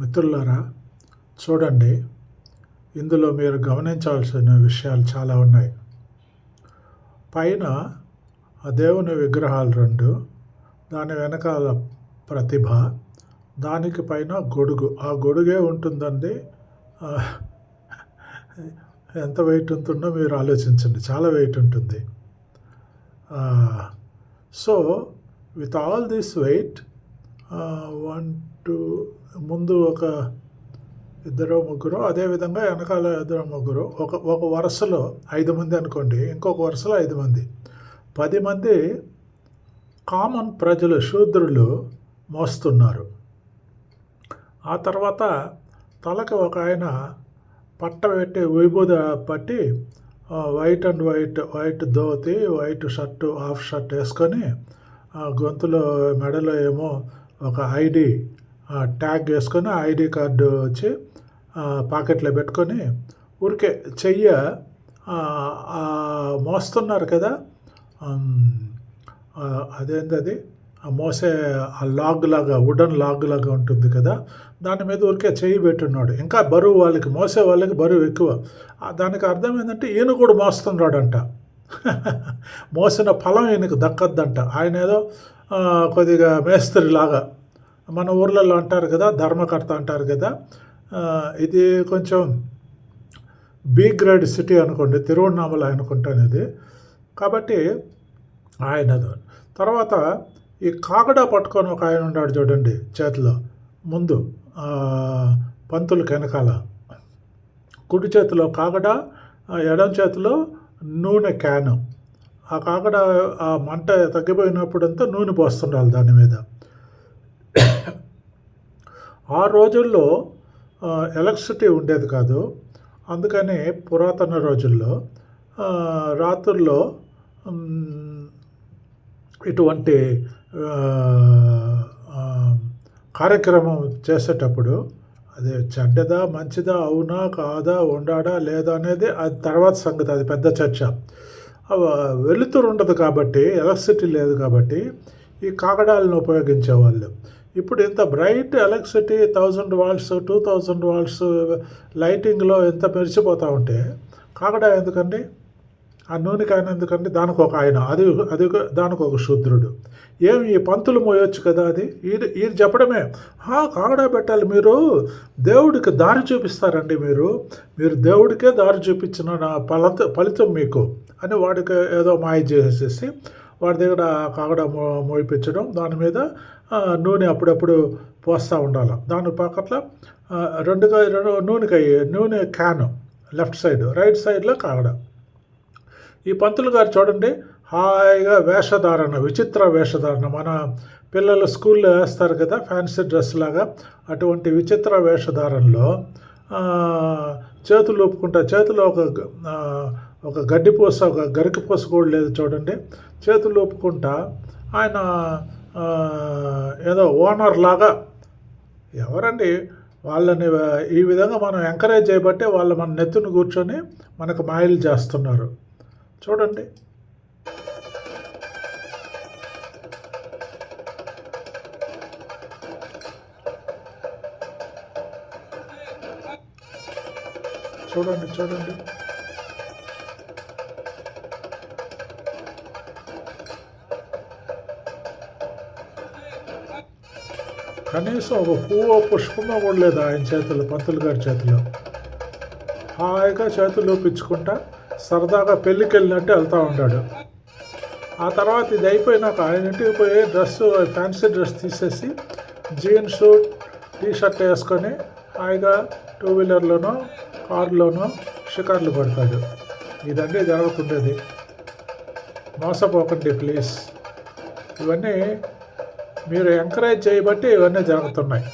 మిత్రులారా చూడండి ఇందులో మీరు గమనించాల్సిన విషయాలు చాలా ఉన్నాయి. పైన ఆ దేవుని విగ్రహాలు రెండు దాని వెనకాల ప్రతిభ దానికి పైన గొడుగు. ఆ గొడుగే ఉంటుందండి. ఎంత వెయిట్ ఉంటుందో మీరు ఆలోచించండి. చాలా వెయిట్ ఉంటుంది. So with all this weight one two ముందు ఒక ఇద్దరు ముగ్గురు అదేవిధంగా వెనకాల ఇద్దరు ముగ్గురు. ఒక ఒక వరుసలో ఐదు మంది అనుకోండి ఇంకొక వరుసలో ఐదు మంది. పది మంది కామన్ ప్రజలు శూద్రులు మోస్తున్నారు. ఆ తర్వాత తలకి ఒక ఆయన పట్ట పెట్టి విభూద పట్టి white and white white dhoti white shirt half shirt వేసుకొని గొంతులో మెడలో ఏమో ఒక ఐడి ట్యాగ్ వేసుకొని ఐడి కార్డు వచ్చి పాకెట్లో పెట్టుకొని ఊరికే చెయ్య మోస్తున్నారు కదా. అదేంటది ఆ మోసే ఆ లాగ్ లాగా వుడన్ లాగ్ లాగా ఉంటుంది కదా. దాని మీద ఊరికే చెయ్యి పెట్టున్నాడు. ఇంకా బరువు వాళ్ళకి మోసే వాళ్ళకి బరువు ఎక్కువ. దానికి అర్థం ఏంటంటే ఈయన కూడా మోస్తున్నాడంట. మోసిన ఫలం ఈయనకు దక్కద్దంట. ఆయన ఏదో కొద్దిగా మేస్త్రి లాగా మన ఊర్లలో అంటారు కదా ధర్మకర్త అంటారు కదా ఇది కొంచెం బి గ్రేడ్ సిటీ అనుకోండి తిరువణామల అనుకుంటాను ఇది కాబట్టి ఆయన తర్వాత ఈ కాగడ పట్టుకొని ఒక ఆయన ఉన్నాడు చూడండి చేతిలో ముందు పంతులు వెనకాల. కుడి చేతిలో కాగడ ఎడం చేతిలో నూనె క్యాను. ఆ కాకడ ఆ మంట తగ్గిపోయినప్పుడంతా నూనె పోస్తుండాలి దాని మీద. ఆ రోజుల్లో ఎలక్ట్రిసిటీ ఉండేది కాదు. అందుకని పురాతన రోజుల్లో రాత్రుల్లో ఇటువంటి కార్యక్రమం చేసేటప్పుడు అది చెడ్డదా మంచిదా అవునా కాదా ఉండాడా లేదా అనేది అది తర్వాత సంగతి అది పెద్ద చర్చ. వెలుతురు ఉండదు కాబట్టి ఎలక్ట్రిసిటీ లేదు కాబట్టి ఈ కాగడాలను ఉపయోగించేవాళ్ళు. ఇప్పుడు ఇంత bright electricity thousand watts two thousand watts లైటింగ్లో ఎంత మెరిసిపోతూ ఉంటే కాగడా ఎందుకండి? ఆ నూనెకి ఆయన ఎందుకంటే దానికి ఒక ఆయన అది అది దానికి ఒక శూద్రుడు. ఏమి? ఈ పంతులు మోయొచ్చు కదా అది? ఇది ఇది చెప్పడమే. "హా, కాగడా పెట్టాలి మీరు? దేవుడికి దారి చూపిస్తారండి మీరు. మీరు దేవుడికే దారి చూపించిన నా ఫలిత ఫలితం మీకు అని వాడికి ఏదో మాయ చేసేసి వాడి దగ్గర కాగడ మో మోయిపించడం దాని మీద నూనె అప్పుడప్పుడు పోస్తూ ఉండాలి. దాని పక్కన రెండు రెండుగా రెండు నూనెకాయ నూనె క్యాను లెఫ్ట్ సైడ్ రైట్ సైడ్లో కాగడ. ఈ పంతులు గారు చూడండి హాయిగా వేషధారణ విచిత్ర వేషధారణ. మన పిల్లలు స్కూల్లో వేస్తారు కదా ఫ్యాన్సీ డ్రెస్ లాగా. అటువంటి విచిత్ర వేషధారణలో చేతులు ఒప్పుకుంటా చేతిలో ఒక ఒక గడ్డి పూస ఒక గరికి పూస కూడా లేదు చూడండి. చేతులు ఒప్పుకుంటా ఆయన ఏదో ఓనర్ లాగా. ఎవరండి? వాళ్ళని ఈ విధంగా మనం ఎంకరేజ్ చేయబట్టే వాళ్ళు మన నెత్తుని కూర్చొని మనకు మాయలు చేస్తున్నారు. చూడండి. చూడండి చూడండి. కనీసం ఒక పువ్వు పుష్పమో కూడా లేదు ఆయన చేతులు పంతులు గారి చేతిలో. హాయిగా చేతులు పిచ్చుకుంటా సరదాగా పెళ్ళికి వెళ్ళినట్టు వెళ్తూ ఉంటాడు ఆ తర్వాత ఇది అయిపోయినాక ఆయన ఇంటికి పోయి డ్రెస్ ఫ్యాన్సీ డ్రెస్ తీసేసి జీన్స్ టీ షర్ట్ వేసుకొని హాయిగా టూ వీలర్లోనో కారులోనో షికార్లు పడతాడు. ఇదండి జరుగుతుండేది మోసపోకండి ప్లీజ్. ఇవన్నీ మీరు ఎంకరేజ్ చేయబట్టి ఇవన్నీ జరుగుతున్నాయి.